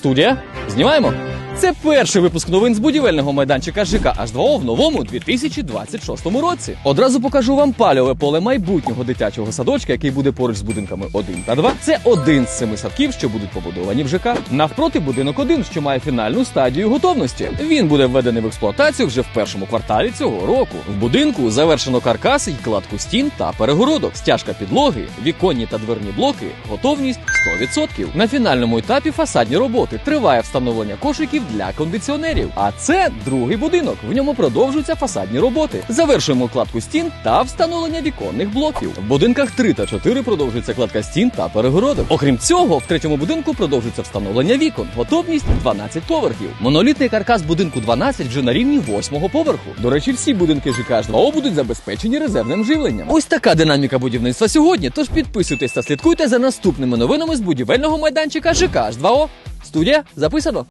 Студія, знімаємо. Це перший випуск новин з будівельного майданчика ЖК H2O в новому 2026 році. Одразу покажу вам пальове поле майбутнього дитячого садочка, який буде поруч з будинками 1 та 2. Це один з семи садків, що будуть побудовані в ЖК. Навпроти будинок 1, що має фінальну стадію готовності. Він буде введений в експлуатацію вже в першому кварталі цього року. В будинку завершено каркас і кладку стін та перегородок, стяжка підлоги, віконні та дверні блоки, готовність 100%. На фінальному етапі фасадні роботи триває встановлення кошиків для кондиціонерів. А це другий будинок. В ньому продовжуються фасадні роботи. Завершуємо кладку стін та встановлення віконних блоків. В будинках 3 та 4 продовжується кладка стін та перегородок. Окрім цього, в третьому будинку продовжується встановлення вікон. Готовність 12 поверхів. Монолітний каркас будинку 12 вже на рівні 8 поверху. До речі, всі будинки ЖК H2O будуть забезпечені резервним живленням. Ось така динаміка будівництва сьогодні. Тож підписуйтесь та слідкуйте за наступними новинами з будівельного майданчика ЖК H2O. Студія записано.